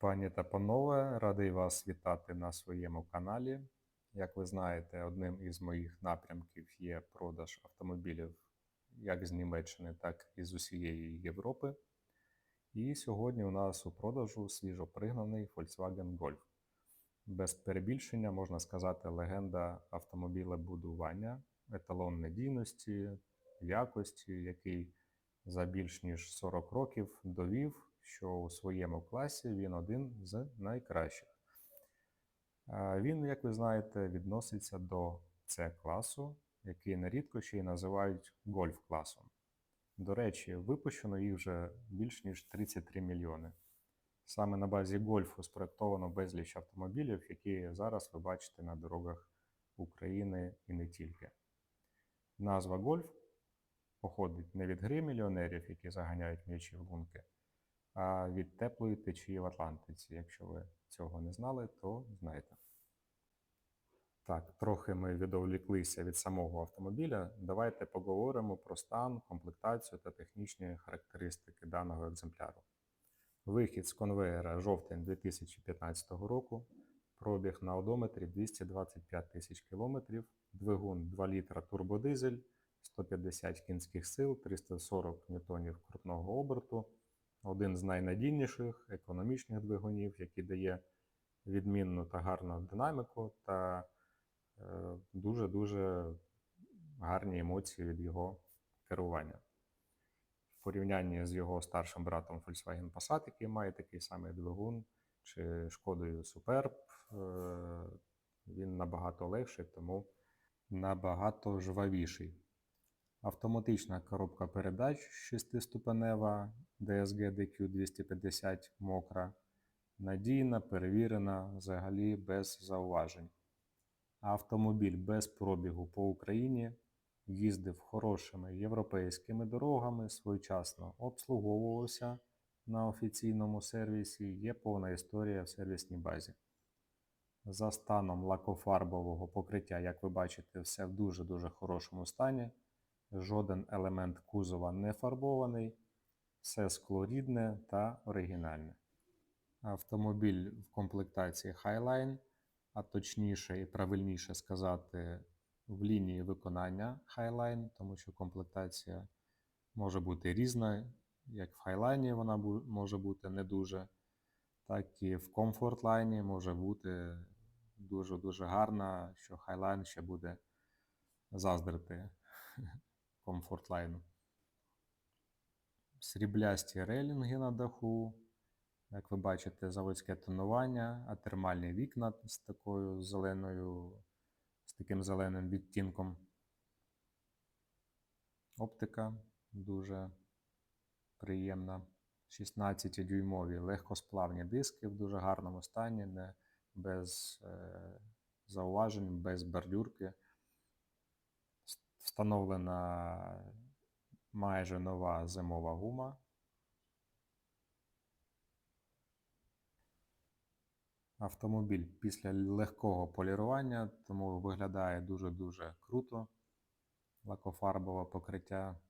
Пані та панове, радий вас вітати на своєму каналі. Як ви знаєте, одним із моїх напрямків є продаж автомобілів як з Німеччини, так і з усієї Європи. І сьогодні у нас у продажу свіжопригнаний Volkswagen Golf. Без перебільшення можна сказати легенда автомобілебудування, еталон надійності, якості, який за більш ніж 40 років довів, що у своєму класі він один з найкращих. Він, як ви знаєте, відноситься до С-класу, який нерідко ще й називають гольф-класом. До речі, випущено їх вже більш ніж 33 мільйони. Саме на базі гольфу спроектовано безліч автомобілів, які зараз ви бачите на дорогах України і не тільки. Назва гольф походить не від гри мільйонерів, які заганяють м'ячі в лунки, від теплої течії в Атлантиці. Якщо ви цього не знали, то знайте. Так, трохи ми відволіклися від самого автомобіля. Давайте поговоримо про стан, комплектацію та технічні характеристики даного екземпляру. Вихід з конвеєра жовтень 2015 року, пробіг на одометрі 225 тисяч кілометрів, двигун 2 літра турбодизель, 150 кінських сил, 340 ньютонів крутного оберту, один з найнадійніших економічних двигунів, який дає відмінну та гарну динаміку та е, дуже-дуже гарні емоції від його керування. В порівнянні з його старшим братом Volkswagen Passat, який має такий самий двигун, чи шкодою Superb, е, він набагато легший, тому набагато жвавіший. Автоматична коробка передач 6-ступенева DSG DQ250 мокра, надійна, перевірена, взагалі без зауважень. Автомобіль без пробігу по Україні їздив хорошими європейськими дорогами, своєчасно обслуговувався на офіційному сервісі, є повна історія в сервісній базі. За станом лакофарбового покриття, як ви бачите, все в дуже-дуже хорошому стані. Жоден елемент кузова не фарбований, все скло рідне та оригінальне. Автомобіль в комплектації Highline, а точніше і правильніше сказати, в лінії виконання Highline, тому що комплектація може бути різна, як в Highline вона може бути не дуже, так і в Comfort Line може бути дуже-дуже гарна, що Highline ще буде заздрити Line. Сріблясті рейлінги на даху, як ви бачите, заводське тонування, а термальні вікна з такою зеленою, з таким зеленим відтінком. Оптика дуже приємна. 16-дюймові легкосплавні диски в дуже гарному стані, не без е, зауважень, без бордюрки. Встановлена майже нова зимова гума. Автомобіль після легкого полірування, тому виглядає дуже-дуже круто. Лакофарбове покриття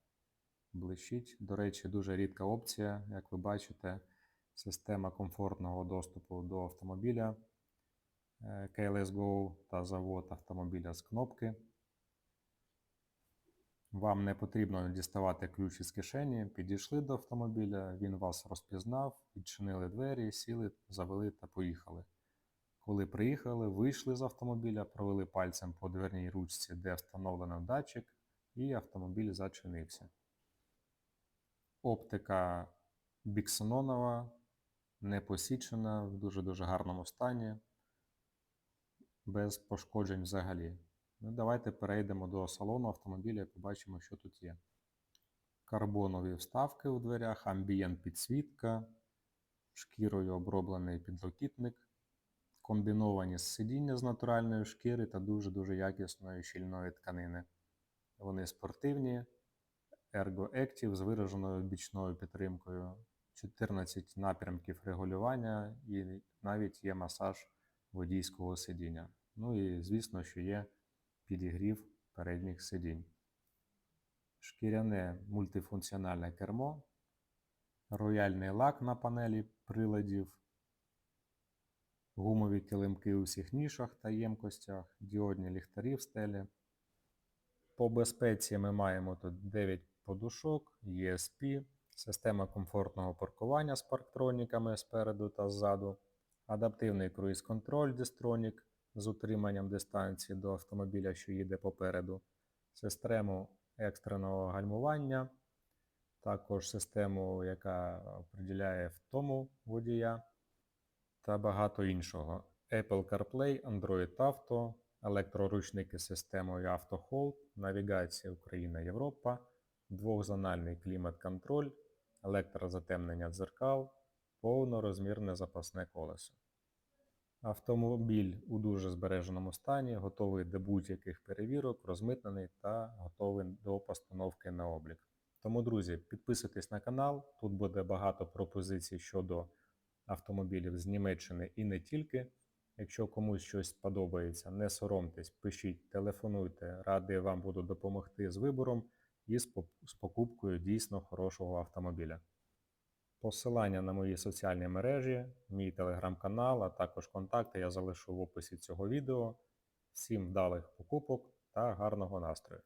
блищить. До речі, дуже рідка опція, як ви бачите, система комфортного доступу до автомобіля е, KLS Go та завод автомобіля з кнопки. Вам не потрібно діставати ключ із кишені, підійшли до автомобіля, він вас розпізнав, відчинили двері, сіли, завели та поїхали. Коли приїхали, вийшли з автомобіля, провели пальцем по дверній ручці, де встановлено датчик, і автомобіль зачинився. Оптика біксенонова, не посічена, в дуже-дуже гарному стані, без пошкоджень взагалі. Ну, давайте перейдемо до салону автомобіля і побачимо, що тут є. Карбонові вставки у дверях, амбієнт підсвітка, шкірою оброблений підлокітник, комбіновані сидіння з натуральної шкіри та дуже-дуже якісної щільної тканини. Вони спортивні, Ergo Active з вираженою бічною підтримкою, 14 напрямків регулювання і навіть є масаж водійського сидіння. Ну і звісно, що є підігрів передніх сидінь. Шкіряне мультифункціональне кермо, рояльний лак на панелі приладів, гумові килимки у всіх нішах та ємкостях, діодні ліхтарі в стелі. По безпеці ми маємо тут 9 подушок, ESP, система комфортного паркування з парктроніками спереду та ззаду, адаптивний круїз-контроль Distronic з утриманням дистанції до автомобіля, що їде попереду, систему екстреного гальмування, також систему, яка приділяє втому водія та багато іншого. Apple CarPlay, Android Auto, електроручники з системою AutoHold, навігація Україна-Європа, двохзональний клімат-контроль, електрозатемнення дзеркал, повнорозмірне запасне колесо. Автомобіль у дуже збереженому стані, готовий до будь-яких перевірок, розмитнений та готовий до постановки на облік. Тому, друзі, підписуйтесь на канал, тут буде багато пропозицій щодо автомобілів з Німеччини і не тільки. Якщо комусь щось сподобається, не соромтесь, пишіть, телефонуйте, радий вам буду допомогти з вибором і з покупкою дійсно хорошого автомобіля. Посилання на мої соціальні мережі, мій телеграм-канал, а також контакти я залишу в описі цього відео. Всім вдалих покупок та гарного настрою!